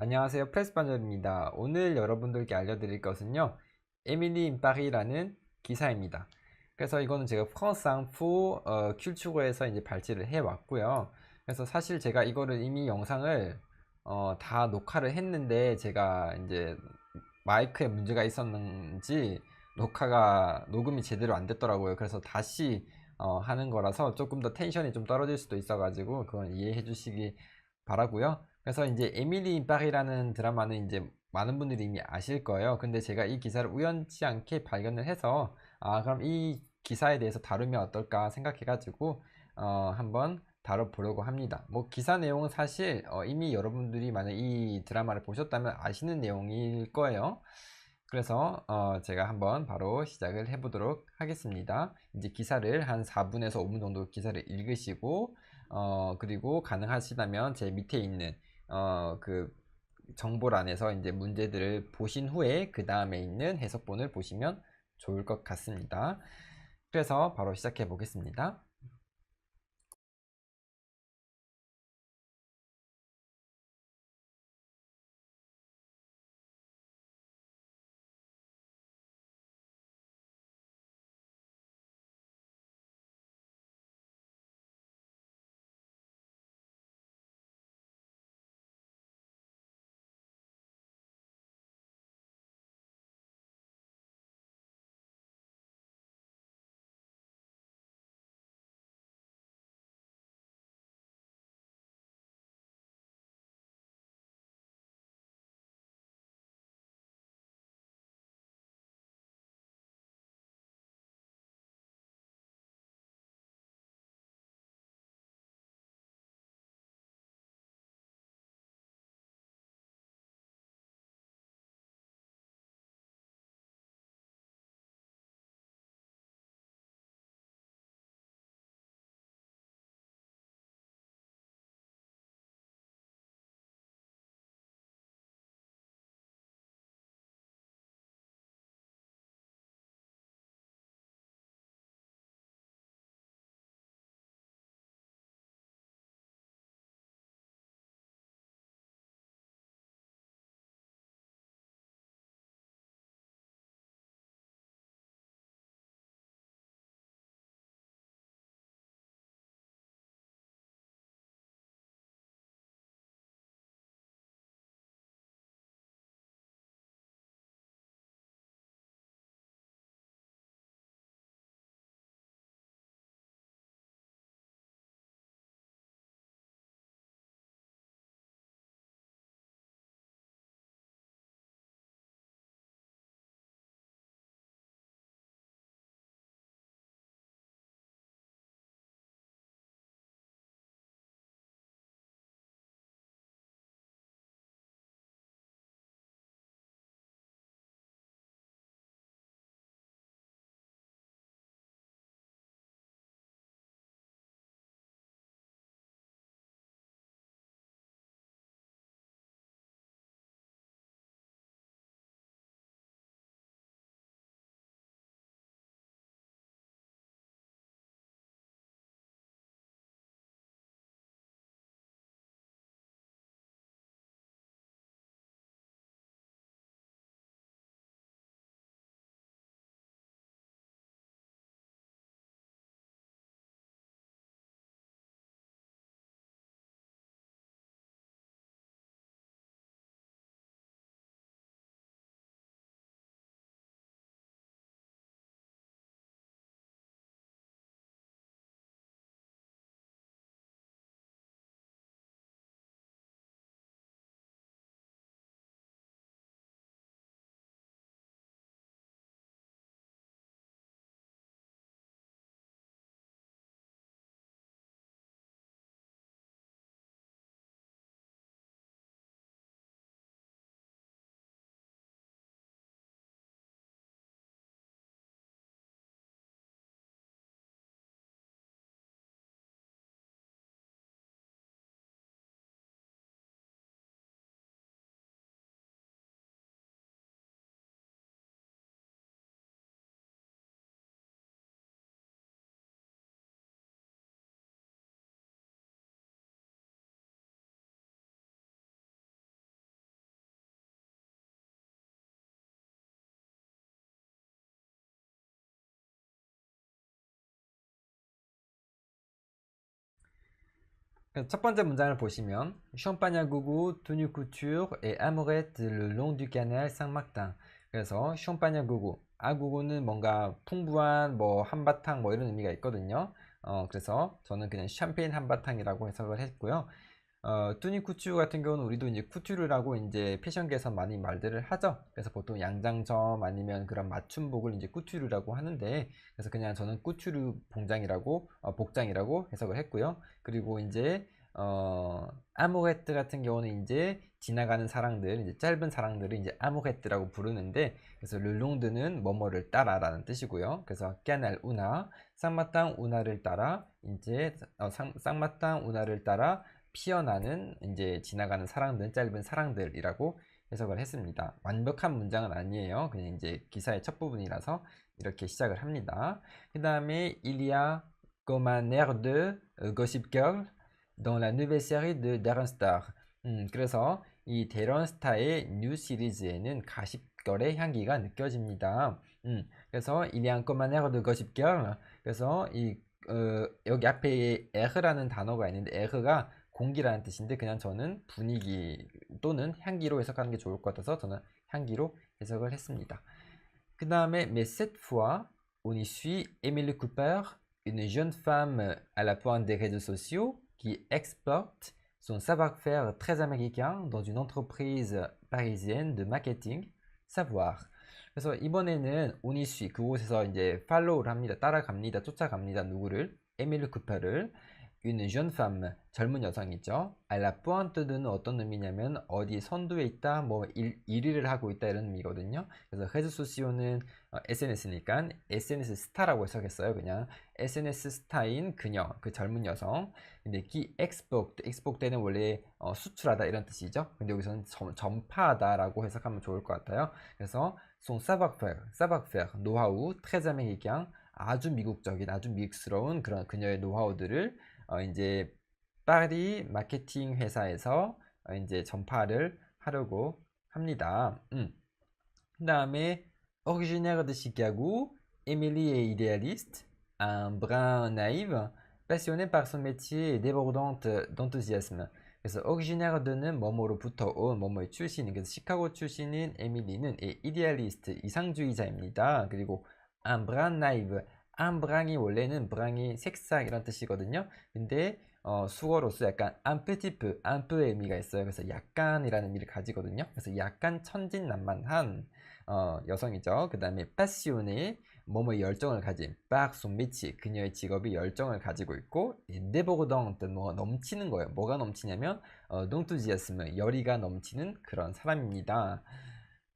안녕하세요. 프레스반절입니다. 오늘 여러분들께 알려드릴 것은요. 에밀리 인 파리라는 기사입니다. 그래서 이거는 제가 프랑스 푸 어, culture에서 이제 발제를 해 왔고요. 그래서 사실 제가 이거를 이미 영상을 어, 다 녹화를 했는데 제가 이제 마이크에 문제가 있었는지 녹화가 녹음이 제대로 안 됐더라고요. 그래서 다시 어, 하는 거라서 조금 더 텐션이 좀 떨어질 수도 있어 가지고 그건 이해해 주시기 바라고요. 그래서 이제 에밀리 인 파리라는 드라마는 이제 많은 분들이 이미 아실 거예요. 근데 제가 이 기사를 우연치 않게 발견을 해서 아 그럼 이 기사에 대해서 다루면 어떨까 생각해가지고 어, 한번 다뤄보려고 합니다. 뭐 기사 내용은 사실 어, 이미 여러분들이 만약 이 드라마를 보셨다면 아시는 내용일 거예요. 그래서 어, 제가 한번 바로 시작을 해보도록 하겠습니다. 이제 기사를 한 4분에서 5분 정도 기사를 읽으시고 어, 그리고 가능하시다면 제 밑에 있는 어, 그 정보란에서 이제 문제들을 보신 후에 그 다음에 있는 해석본을 보시면 좋을 것 같습니다. 그래서 바로 시작해 보겠습니다. 첫 번째 문장을 보시면 gogo, tenue couture et amourette le long du canal Saint-Martin. 그래서 à gogo, 아고고는 뭔가 풍부한 뭐 한바탕 뭐 이런 의미가 있거든요. 어, 그래서 저는 그냥 샴페인 한바탕이라고 해석을 했고요. 어, 뚜니 쿠츄 같은 경우는 우리도 이제 쿠튜르라고 이제 패션계에서 많이 말들을 하죠. 그래서 보통 양장점 아니면 그런 맞춤복을 이제 쿠튜르라고 하는데, 그래서 그냥 저는 쿠튜르 봉장이라고, 어, 복장이라고 해석을 했고요. 그리고 이제, 어, 아모레트 같은 경우는 이제 지나가는 사랑들, 이제 짧은 사랑들을 이제 아모레트라고 부르는데, 그래서 르롱드는 뭐뭐를 따라라는 뜻이고요. 그래서 깨날 우나, 쌍마땅 우나를 따라, 이제, 어, 쌍마땅 우나를 따라, 피어나는 이제 지나가는 사랑들, 짧은 사랑들이라고 해석을 했습니다. 완벽한 문장은 아니에요. 그냥 이제 기사의 첫 부분이라서 이렇게 시작을 합니다. 그 다음에 일이야 comme un air de Gossip Girl dans la nouvelle série de Darren Star. 음, 그래서 이 데런 스타의 뉴 시리즈에는 가십걸의 향기가 느껴집니다. 음, 그래서 일이야 comme un air. 그래서 이 어, 여기 앞에 에흐라는 단어가 있는데 에흐가 공기라는 뜻인데 그냥 저는 분위기 또는 향기로 해석하는 게 좋을 것 같아서 저는 향기로 해석을 했습니다. 그 다음에 mais cette fois on y suit Emily Cooper, une jeune femme à la pointe des réseaux sociaux qui exporte son savoir-faire très américain dans une entreprise parisienne de marketing savoir. 그래서 이번에는 오니쉬 그곳에서 이제 팔로우를 합니다. 따라갑니다. 쫓아갑니다. 누구를? 에밀리 쿠퍼를 une jeune femme, 젊은 여성 이죠. à la pointe는 어떤 의미냐면 어디 선두에 있다, 뭐 일, 1위를 하고 있다 이런 의미거든요. 그래서 헤즈소시오는 어, SNS니까 SNS 스타라고 해석했어요. 그냥 SNS 스타인 그녀, 그 젊은 여성. 근데 기 export, export 때는 원래 어, 수출하다 이런 뜻이죠. 근데 여기서는 점, 전파하다라고 해석하면 좋을 것 같아요. 그래서 son savoir-faire, savoir-faire, 노하우, très américain, 아주 미국적인, 아주 미국스러운 그런 그녀의 노하우들을 어, 이제 파리 마케팅 회사에서 어, 이제 전파를 하려고 합니다. 음. 그 다음에 originaire de Chicago, Emily est idéaliste, un brin naïve, passionnée par son métier et débordante d'enthousiasme. 그래서 originaire de는 뭐뭐로부터 온 뭐뭐의 출신인 그래서 시카고 출신인 에밀리는 이데알리스트 이상주의자입니다. 그리고 un brin naïve 암브랑이 원래는 브랑이 색상 이런 뜻이거든요. 근데 어, 수어로서 약간 암페티프, 암프의 의미가 있어요. 그래서 약간이라는 의미를 가지거든요. 그래서 약간 천진난만한 어, 여성이죠. 그 다음에 파시오네, 뭐뭐 열정을 가진 빡송 미치, 그녀의 직업이 열정을 가지고 있고 네보고덩, 뭐 넘치는 거예요. 뭐가 넘치냐면 어, 동투지아스무, 열의가 넘치는 그런 사람입니다.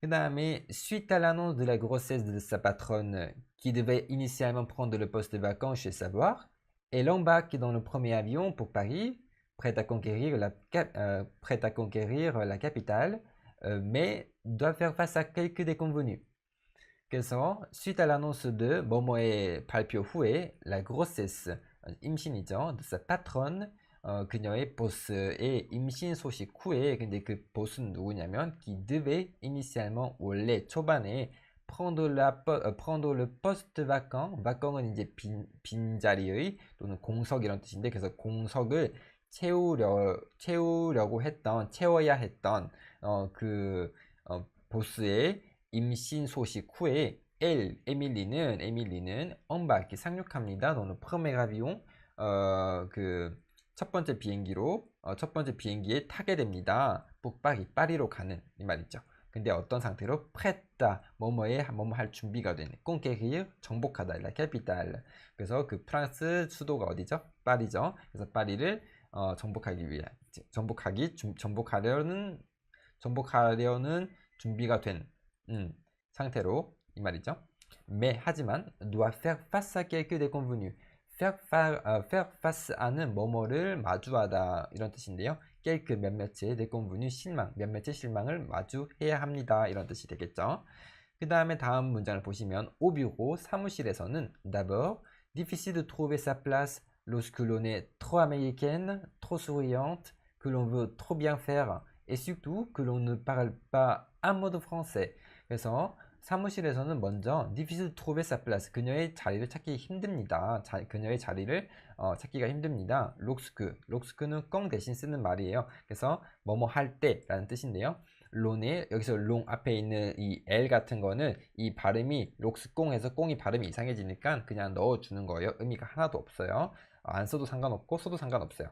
그 다음에 à l'annonce de la grossesse de sa patronne qui devait initialement prendre le poste de vacances chez Savoir, elle embarque dans le premier avion pour Paris, prête à conquérir la, euh, prête à conquérir la capitale, euh, mais doit faire face à quelques déconvenus. 그래서 suite à l'annonce de 뭐뭐의 발표 후에 la grossesse 임신이죠. de sa patronne 어, 그녀의 보스의 임신 소식 후에 근데 그 보스는 누구냐면 qui devait initialement 원래 초반에 prendre, la, prendre le poste vacant vacant은 이제 빈, 빈자리의 또는 공석 이런 뜻인데 그래서 공석을 채우려 채우려고 했던 채워야 했던 어, 그 어, 보스의 임신 소식 후에 엘 에밀리는 에밀리는 엄바키 상륙합니다. 너는 프메가비용 어 그 첫 번째 비행기로 어, 첫 번째 비행기에 타게 됩니다. 북박이 파리로 가는 이 말이죠. 근데 어떤 상태로 프레타 뭐뭐에 뭐뭐 할 준비가 되는 꽁케기 정복하다 라 캐피탈 그래서 그 프랑스 수도가 어디죠? 파리죠. 그래서 파리를 어, 정복하기 위해 정복하기 주, 정복하려는 정복하려는 준비가 된 음, 상태로 이 말이죠. mais 하지만 doit faire face à quelques déconvenus faire, faire face 하는 뭐뭐를 마주하다 이런 뜻인데요. quelques 몇몇의 déconvenus 실망, 몇몇의 실망을 마주해야 합니다. 이런 뜻이 되겠죠. 그 다음에 다음 문장을 보시면 au bureau 사무실에서는 d'abord difficile de trouver sa place lorsque l'on est trop américaine, trop souriante, que l'on veut trop bien faire et surtout que l'on ne parle pas un mot de français. 그래서 사무실에서는 먼저 trouver sa place. 그녀의 자리를 찾기 힘듭니다. 자, 그녀의 자리를 어, 찾기가 힘듭니다. 록스크, 록스크는 껑 대신 쓰는 말이에요. 그래서 뭐뭐 할 때라는 뜻인데요. 론에 여기서 롱 앞에 있는 이 L 같은 거는 이 발음이 록스꽁해서 꽁이 발음이 이상해지니까 그냥 넣어주는 거예요. 의미가 하나도 없어요. 안 써도 상관없고 써도 상관없어요.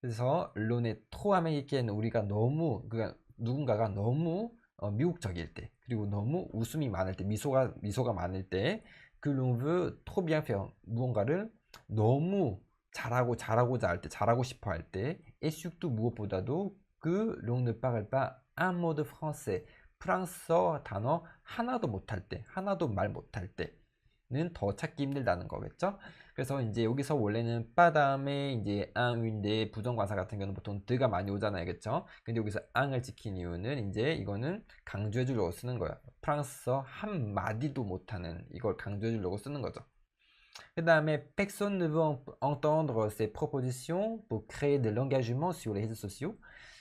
그래서 론의 토하메이기에는 우리가 너무 그러니까 누군가가 너무 어, 미국적일 때 그리고 너무 웃음이 많을 때 미소가 미소가 많을 때 그 롱브 토비앙페 무언가를 너무 잘하고 잘하고자 할 때 잘하고 싶어 할 때 에슈도 무엇보다도 그 un mot de français 프랑스어 단어 하나도 못할 때 하나도 말 못할 때는 더 찾기 힘들다는 거겠죠? 그래서 이제 여기서 원래는 빠 다음에 이제 앙인데 부정관사 같은 경우는 보통 드가 많이 오잖아요. 그쵸? 근데 여기서 앙을 지킨 이유는 이제 이거는 강조해 주려고 쓰는 거야 프랑스어 한 마디도 못하는 이걸 강조해 주려고 쓰는 거죠. 그 다음에 personne ne veut entendre ces propositions pour créer de l'engagement sur les réseaux sociaux.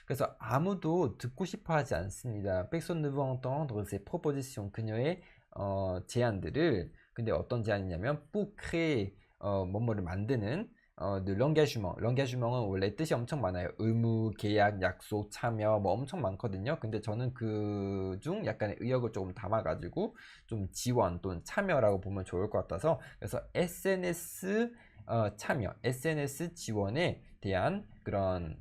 그래서 아무도 듣고 싶어 하지 않습니다. 백손 누브 entendre ses propositions 그녀의 어, 제안들을 근데 어떤 제안이냐면 pour créer 어, 뭐뭐를 만드는 어, l'engagement. l'engagement은 원래 뜻이 엄청 많아요. 의무, 계약, 약속, 참여 뭐 엄청 많거든요. 근데 저는 그 중 약간의 의역을 조금 담아가지고 좀 지원 또는 참여라고 보면 좋을 것 같아서 그래서 SNS 어, 참여, SNS 지원에 대한 그런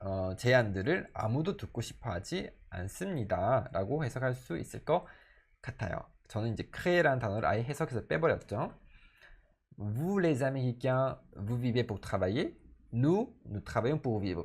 어, 제안들을 아무도 듣고 싶어 하지 않습니다. 라고 해석할 수 있을 것 같아요. 저는 이제 créer라는 단어를 아예 해석해서 빼버렸죠. Vous les Américains, vous vivez pour travailler. Nous, nous travaillons pour vivre.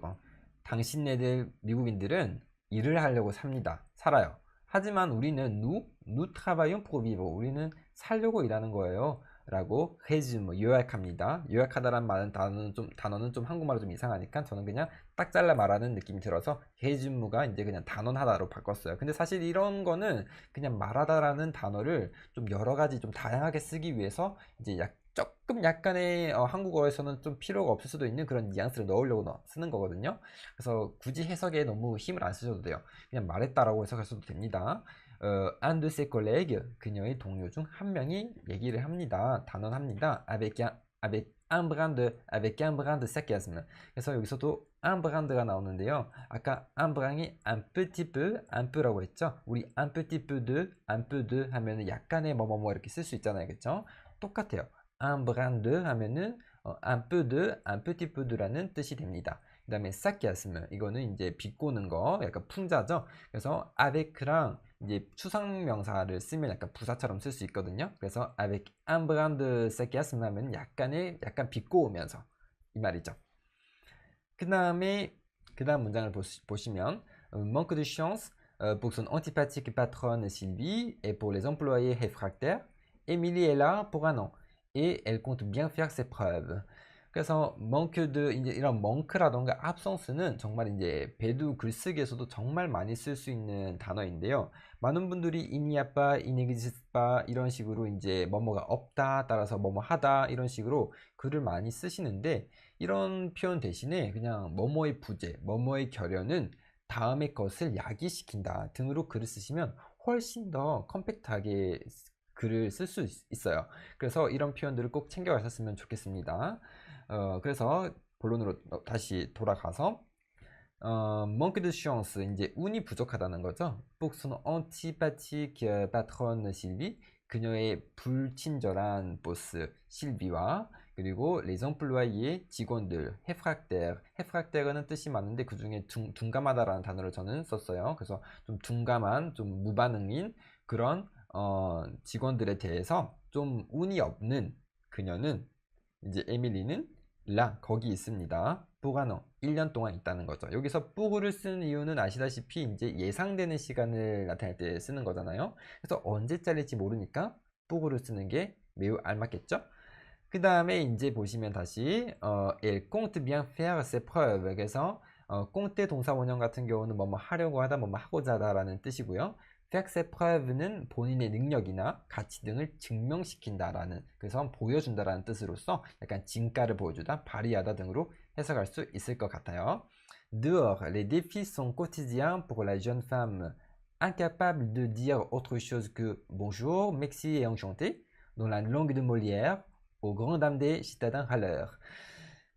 당신네들 미국인들은 일을 하려고 삽니다. 살아요. 하지만 우리는 nous, nous travaillons pour vivre. 우리는 살려고 일하는 거예요. 라고 해줌 요약합니다. 요약하다란 말은 단어는 좀 단어는 좀 한국말로 좀 이상하니까 저는 그냥 딱 잘라 말하는 느낌이 들어서 해줌무가 이제 그냥 단언하다로 바꿨어요. 근데 사실 이런 거는 그냥 말하다라는 단어를 좀 여러 가지 좀 다양하게 쓰기 위해서 이제 약 조금 약간의 어, 한국어에서는 좀 필요가 없을 수도 있는 그런 뉘앙스를 넣으려고 넣, 쓰는 거거든요. 그래서 굳이 해석에 너무 힘을 안 쓰셔도 돼요. 그냥 말했다라고 해석하셔도 됩니다. 어, un de ses collègues, 그녀의 동료 중 한 명이 얘기를 합니다. 단언합니다. avec un, avec un brin de, avec un brin de sarcasme. 그래서 여기서도 un brin가 나오는데요. 아까 un brin이 un petit peu, un peu라고 했죠. 우리 un petit peu de, un peu de 하면은 약간의 뭐뭐뭐 이렇게 쓸 수 있잖아요. 그렇죠? 똑같아요. un brin de 하면은 어, un peu de, un petit peu de라는 뜻이 됩니다. 그 다음에 sarcasme 이거는 이제 비꼬는 거 약간 풍자죠. 그래서 avec랑 이제 추상명사를 쓰면 약간 부사처럼 쓸 수 있거든요. 그래서 avec un brin de sarcasme 하면 약간의 약간 비꼬으면서 이 말이죠. 그 다음에 그 다음 문장을 보시, 면 manque de chance pour son antipathique patronne Sylvie et pour les employés réfractaires, Émilie est là pour un an et elle compte bien faire ses preuves. 그래서 멍크드 이제 이런 멍크라던가 absence는 정말 이제 배두 글쓰기에서도 정말 많이 쓸 수 있는 단어인데요. 많은 분들이 이니아빠, 이니기스빠 이런 식으로 이제 뭐뭐가 없다 따라서 뭐뭐 하다 이런 식으로 글을 많이 쓰시는데 이런 표현 대신에 그냥 뭐뭐의 부재, 뭐뭐의 결연은 다음의 것을 야기시킨다 등으로 글을 쓰시면 훨씬 더 컴팩트하게 글을 쓸 수 있어요. 그래서 이런 표현들을 꼭 챙겨가셨으면 좋겠습니다. 어, 그래서 본론으로 다시 돌아가서 어, manque 이제 운이 부족하다는 거죠. son antipathique patronne Sylvie 그녀의 불친절한 보스 실비와 그리고 les employés 직원들 réfractaire réfractaire는 뜻이 많은데 그 중에 둔감하다라는 단어를 저는 썼어요. 그래서 좀 둔감한 좀 무반응인 그런 어, 직원들에 대해서 좀 운이 없는 그녀는 이제 에밀리는 라 거기 있습니다. 뿌가노 1년 동안 있다는 거죠. 여기서 뿌구를 쓰는 이유는 아시다시피 이제 예상되는 시간을 나타낼 때 쓰는 거잖아요. 그래서 언제 잘릴지 모르니까 뿌구를 쓰는 게 매우 알맞겠죠? 그 다음에 이제 보시면 다시 어, bien faire ses preuves. 그래서 어, 꽁때 동사 원형 같은 경우는 뭐뭐 하려고 하다 뭐뭐 하고자 하다라는 뜻이고요. 팩스 프라이브는 본인의 능력이나 가치 등을 증명시킨다라는 그래서 보여준다라는 뜻으로서 약간 진가를 보여주다, 발휘하다 등으로 해석할 수 있을 것 같아요. Dehors, les défis sont quotidiens pour la jeune femme incapable de dire autre chose que bonjour, merci et enchanté dans la langue de Molière au grand dam des citadins râleurs.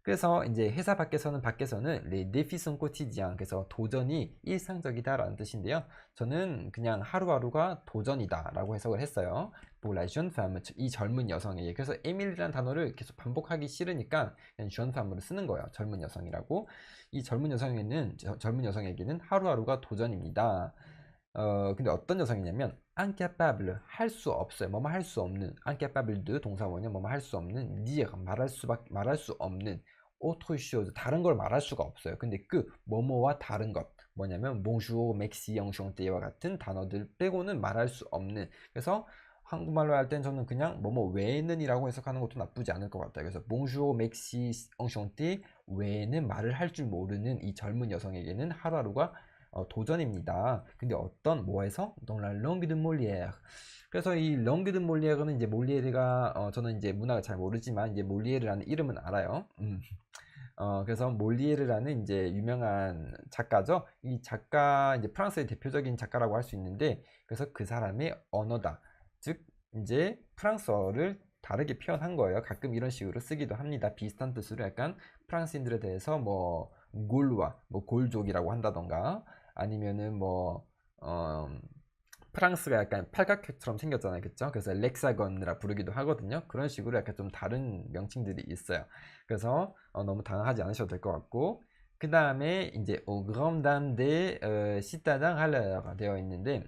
그래서 이제 회사 밖에서는 밖에서는 les défis sont quotidiens. 그래서 도전이 일상적이다라는 뜻인데요. 저는 그냥 하루하루가 도전이다라고 해석을 했어요. pour la jeune femme 이 젊은 여성에게. 그래서 에밀이라는 단어를 계속 반복하기 싫으니까 그냥 jeune femme를 쓰는 거예요. 젊은 여성이라고. 이 젊은 여성에게는 저- 젊은 여성에게는 하루하루가 도전입니다. 어 근데 어떤 여성이냐면 incapable 할 수 없어요. 뭐뭐 할 수 없는 incapable de 동사원이요. 뭐뭐 할 수 없는 dire 말할 수밖 말할 수 없는 autre 다른 걸 말할 수가 없어요. 근데 그 뭐뭐와 다른 것 뭐냐면 bonjour, merci, enchanté와 같은 단어들 빼고는 말할 수 없는 그래서 한국말로 할 땐 저는 그냥 뭐뭐 외에는이라고 해석하는 것도 나쁘지 않을 것 같아요. 그래서 bonjour, merci, enchanté 외에는 말을 할 줄 모르는 이 젊은 여성에게는 하루하루가 어, 도전입니다. 근데 어떤 뭐에서? dans la langue. 그래서 이 langue de Molière는 이제 몰리에르가 어, 저는 이제 문학을 잘 모르지만 이제 몰리에르라는 이름은 알아요. 음. 어, 그래서 몰리에르라는 이제 유명한 작가죠. 이 작가 이제 프랑스의 대표적인 작가라고 할 수 있는데 그래서 그 사람의 언어다. 즉 이제 프랑스어를 다르게 표현한 거예요. 가끔 이런 식으로 쓰기도 합니다. 비슷한 뜻으로 약간 프랑스인들에 대해서 뭐 골와 뭐 골족이라고 한다던가 아니면은 뭐 어, 프랑스가 약간 팔각형처럼 생겼잖아요. 그쵸? 그래서 렉사건이라 부르기도 하거든요. 그런 식으로 약간 좀 다른 명칭들이 있어요. 그래서 어, 너무 당황하지 않으셔도 될 것 같고 그 다음에 이제 au grand citadins râleurs 되어 있는데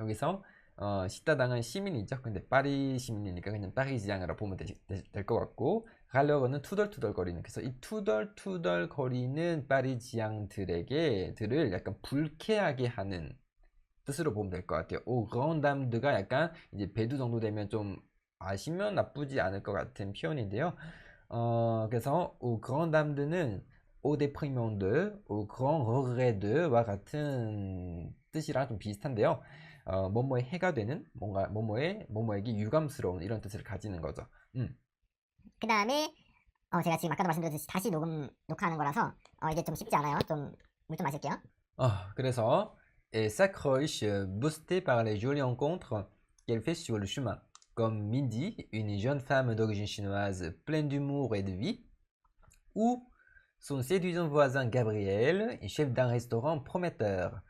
여기서 어, 시다당은 시민이죠. 근데 파리 시민이니까 그냥 파리지앙이라 보면 될 것 같고 갈려거는 투덜투덜거리는 그래서 이 투덜투덜거리는 파리지앙들에게 들을 약간 불쾌하게 하는 뜻으로 보면 될 것 같아요. 오 그런담드가 약간 이제 배두 정도 되면 좀 아시면 나쁘지 않을 것 같은 표현인데요. 어 그래서 오 그런담드는 de, au grand regret de와 같은 뜻이랑 좀 비슷한데요. 어, 뭐뭐에 해가 되는 뭔가 뭐뭐에 뭐뭐에게 유감스러운 이런 뜻을 가지는 거죠. 음. 그 다음에 어, 제가 지금 아까도 말씀드렸듯이 다시 녹음 녹화하는 거라서 어, 이게 좀 쉽지 않아요. 좀 물 좀 마실게요. 아, 그래서 elle s'accroche, boostée par les jolies rencontres qu'elle fait sur le chemin. Comme Mindy, une jeune femme d'origine chinoise pleine d'humour et de vie, ou son séduisant voisin Gabriel, chef d'un restaurant prometteur.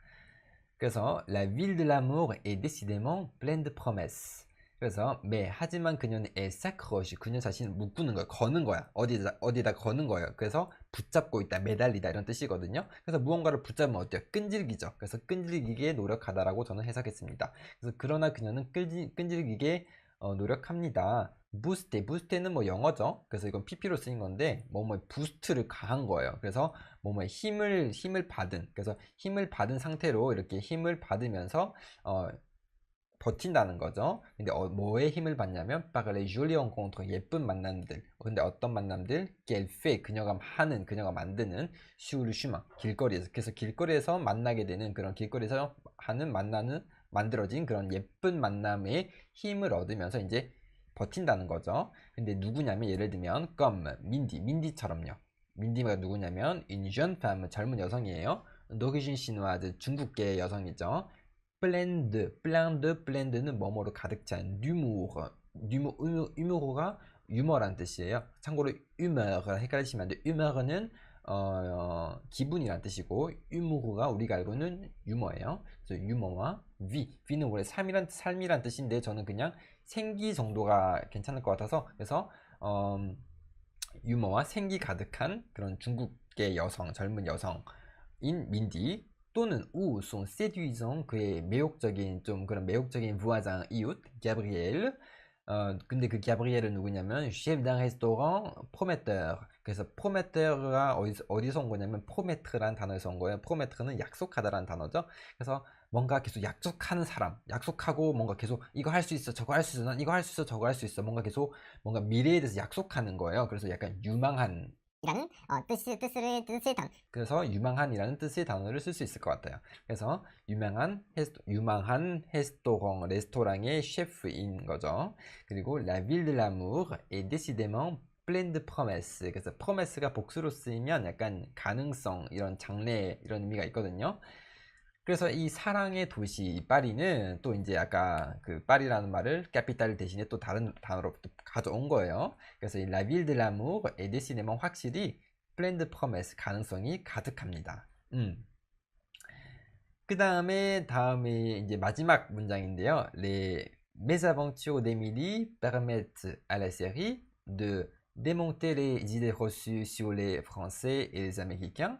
그래서 la ville de l'amour est décidément pleine de promesses. 그래서 매 하지만 그녀는 s'accroche 그녀 자신을 묶는 거야 거는 거야. 어디다 어디다 거는 거예요. 그래서 붙잡고 있다 매달리다 이런 뜻이거든요. 그래서 무언가를 붙잡으면 어때요? 끈질기죠. 그래서 끈질기게 노력하다라고 저는 해석했습니다. 그래서 그러나 그녀는 끈질, 끈질기게 어, 노력합니다 부스테 부스테는 뭐 영어죠 그래서 이건 PP로 쓰인 건데 뭐뭐 부스트를 가한 거예요 그래서 뭐뭐에 힘을 힘을 받은 그래서 힘을 받은 상태로 이렇게 힘을 받으면서 어, 버틴다는 거죠. 근데 어, 뭐에 힘을 받냐면 les jolies rencontres 예쁜 만남들. 근데 어떤 만남들? fait 그녀가 하는 그녀가 만드는 chemin 길거리에서 그래서 길거리에서 만나게 되는 그런 길거리에서 하는 만나는 만들어진 그런 예쁜 만남에 힘을 얻으면서 이제 버틴다는 거죠. 근데 누구냐면 예를 들면 comme 민디 민디처럼요. 민디가 누구냐면 femme 젊은 여성이에요. d'origine chinoise 중국계 여성이죠. 블렌드, 블렌드, 블렌드는 뭐뭐로 가득 찬 뉴모르, 뉴모, 유머가 유머란 뜻이에요. 참고로 유머가 헷갈리시면 안 돼요. 유머는 어, 어, 기분이란 뜻이고 유머가 우리가 알고는 유머예요. 그래서 유머와 위, 위는 원래 삶이란 삶이란 뜻인데 저는 그냥 생기 정도가 괜찮을 것 같아서 그래서 어, 유머와 생기 가득한 그런 중국계 여성, 젊은 여성인 민디 또는 우, sont séduisant 그의 매혹적인 좀 그런 매혹적인 부하장 이웃 가브리엘 어 근데 그 가브리엘은 누구냐면 d'un restaurant prometteur 그래서 prometteur가 어디서 어디서 온 거냐면 promette라는 단어에서 온 거예요. promette는 약속하다라는 단어죠. 그래서 뭔가 계속 약속하는 사람, 약속하고 뭔가 계속 이거 할 수 있어, 저거 할 수 있어, 난 이거 할 수 있어, 저거 할 수 있어, 뭔가 계속 뭔가 미래에 대해서 약속하는 거예요. 그래서 약간 유망한 이라는 어, 뜻이 뜻을 뜻을 단 그래서 유망한이라는 뜻의 단어를 쓸 수 있을 것 같아요. 그래서 유명한 헤스토, 유망한 레스토랑 레스토랑의 셰프인 거죠. 그리고 la ville de l'amour est décidément pleine de promesses. 그래서 promesse가 복수로 쓰이면 약간 가능성 이런 장래 이런 의미가 있거든요. 그래서 이 사랑의 도시 파리는 또 이제 아까 그 파리라는 말을 캐피탈 대신에 또 다른 단어로 또 가져온 거예요. 그래서 이 est décidément 확실히 de promesses 가능성이 가득합니다. 음. 그 다음에 다음에 이제 마지막 문장인데요. D'Émilie permettent à la série de démonter les idées reçues sur les Français et les Américains,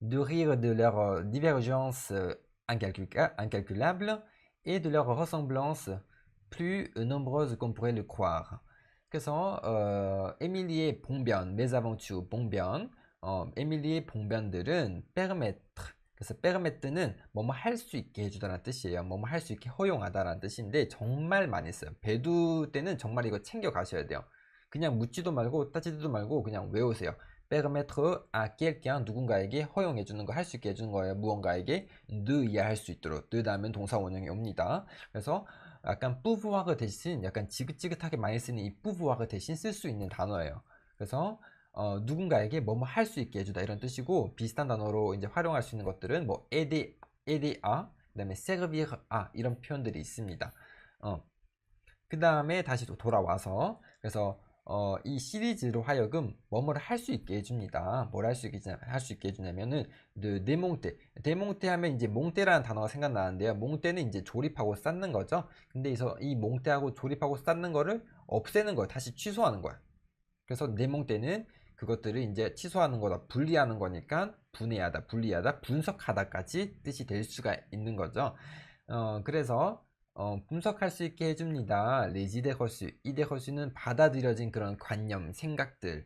de rire de leurs divergences euh, incalcula- incalculables et de leurs ressemblances plus nombreuses qu'on pourrait le croire. 그래서 어, 에밀리의 봉변, 메사봉추 봉변, 어, 에밀리의 봉변들은 permettre 그래서 permette는 뭐뭐 할 수 있게 해주다라는 뜻이에요. 뭐뭐 할 수 있게 허용하다라는 뜻인데 정말 많이 써요. 배두 때는 정말 이거 챙겨 가셔야 돼요. 그냥 묻지도 말고 따지지도 말고 그냥 외우세요. Permettre à quelqu'un 누군가에게 허용해 주는 거 할 수 있게 해 주는 거예요. 무언가에게 de 이해할 수 있도록 de 다음엔 동사 원형이 옵니다. 그래서 약간 pouvoir 대신 약간 지긋지긋하게 많이 쓰는 이 pouvoir 대신 쓸 수 있는 단어예요. 그래서 어, 누군가에게 뭐뭐 할 수 있게 해주다 이런 뜻이고 비슷한 단어로 이제 활용할 수 있는 것들은 뭐 aider, aider à 그다음에 servir à 이런 표현들이 있습니다. 어. 그 다음에 다시 또 돌아와서 그래서 어, 이 시리즈로 하여금 뭐뭐를 할 수 있게 해줍니다. 뭘 할 수 있게 할수 있게 해주냐면은 그 데몽테 데몽테 하면 이제 몽테라는 단어가 생각나는데요. 몽테는 이제 조립하고 쌓는 거죠. 근데 이서 이 몽테하고 조립하고 쌓는 거를 없애는 거예요. 다시 취소하는 거야. 그래서 데몽테는 그것들을 이제 취소하는 거다 분리하는 거니까 분해하다 분리하다 분석하다까지 뜻이 될 수가 있는 거죠. 어, 그래서 어, 분석할 수 있게 해줍니다. 레지데허스, 이데허스는 받아들여진 그런 관념, 생각들.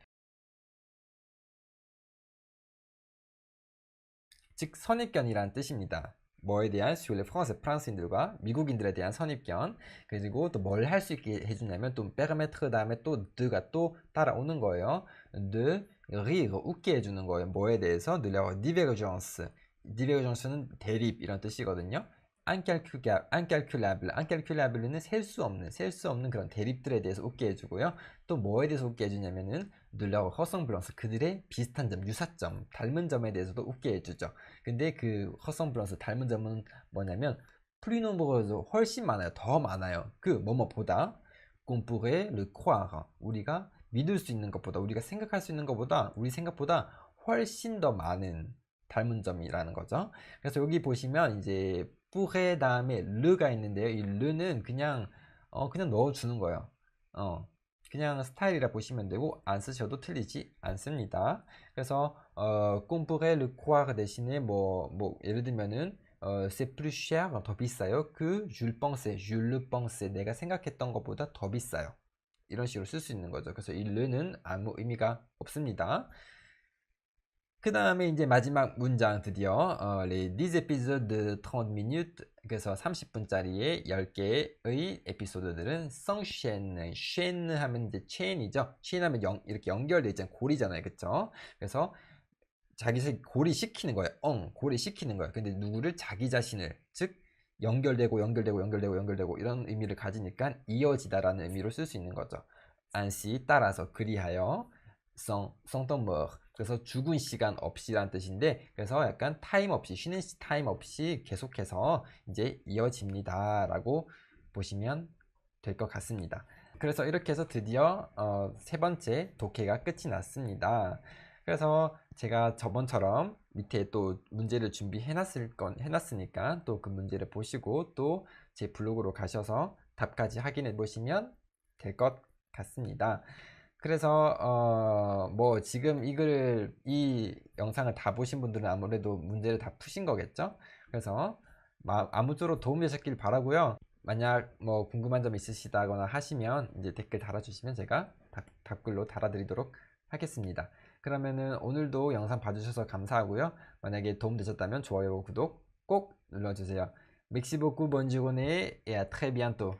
즉, 선입견이라는 뜻입니다. 뭐에 대한 les français, 프랑스인들과 미국인들에 대한 선입견. 그리고 또 뭘 할 수 있게 해주냐면 또 permettre 다음에 또 de가 또 따라오는 거예요. de rire, 웃게 해주는 거예요. 뭐에 대해서 de leur divergence. divergence는 대립 이런 뜻이거든요. Incalculable, incalculable는 셀 수 없는, 셀 수 없는 그런 대립들에 대해서 웃게 해주고요. 또 뭐에 대해서 웃게 해주냐면은 늘려고 허성블런스 그들의 비슷한 점, 유사점, 닮은 점에 대해서도 웃게 해주죠. 근데 그 허성블런스 닮은 점은 뭐냐면 프리노브에서 훨씬 많아요. 더 많아요. 그 뭐뭐보다 꼼뿌레 르 croire 우리가 믿을 수 있는 것보다 우리가 생각할 수 있는 것보다 우리 생각보다 훨씬 더 많은 닮은 점이라는 거죠. 그래서 여기 보시면 이제 뿌레 다음에 르가 있는데요. 이 르는 그냥 어 그냥 넣어주는 거예요. 어 그냥 스타일이라 보시면 되고 안 쓰셔도 틀리지 않습니다. 그래서 어 꼼뿌레 르 croire 대신에 뭐뭐 예를 들면은 어 c'est plus cher 더 비싸요. 그줄 뻥세 줄르 뻥세 내가 생각했던 것보다 더 비싸요. 이런 식으로 쓸 수 있는 거죠. 그래서 이 르는 아무 의미가 없습니다. 그 다음에 이제 마지막 문장 드디어 어, les 10 épisodes de 30 minutes 그래서 30분짜리의 10개의 에피소드들은 s'enchaînent chaîne 하면 이제 chain이죠. chain 하면 연, 이렇게 연결돼 있잖아요. 고리잖아요. 그쵸? 그래서 자기 를 고리시키는 거예요. 엉 고리시키는 거예요. 근데 누구를? 자기 자신을. 즉 연결되고 연결되고 연결되고 연결되고 이런 의미를 가지니까 이어지다라는 의미로 쓸 수 있는 거죠. ainsi 따라서 그리하여 sans, 그래서 죽은 시간 없이라는 뜻인데 그래서 약간 타임 없이 쉬는 시- 타임 없이 계속해서 이제 이어집니다 라고 보시면 될 것 같습니다. 그래서 이렇게 해서 드디어 어, 세 번째 독해가 끝이 났습니다. 그래서 제가 저번처럼 밑에 또 문제를 준비해 놨을 건 해놨으니까 또 그 문제를 보시고 또 제 블로그로 가셔서 답까지 확인해 보시면 될 것 같습니다. 그래서 어, 뭐 지금 이글 이 영상을 다 보신 분들은 아무래도 문제를 다 푸신 거겠죠? 그래서 마- 아무쪼록 도움 되셨길 바라고요. 만약 뭐 궁금한 점 있으시다거나 하시면 이제 댓글 달아주시면 제가 답, 답글로 달아드리도록 하겠습니다. 그러면은 오늘도 영상 봐주셔서 감사하고요. 만약에 도움 되셨다면 좋아요, 구독 꼭 눌러주세요. Bonne journée et à très bientôt.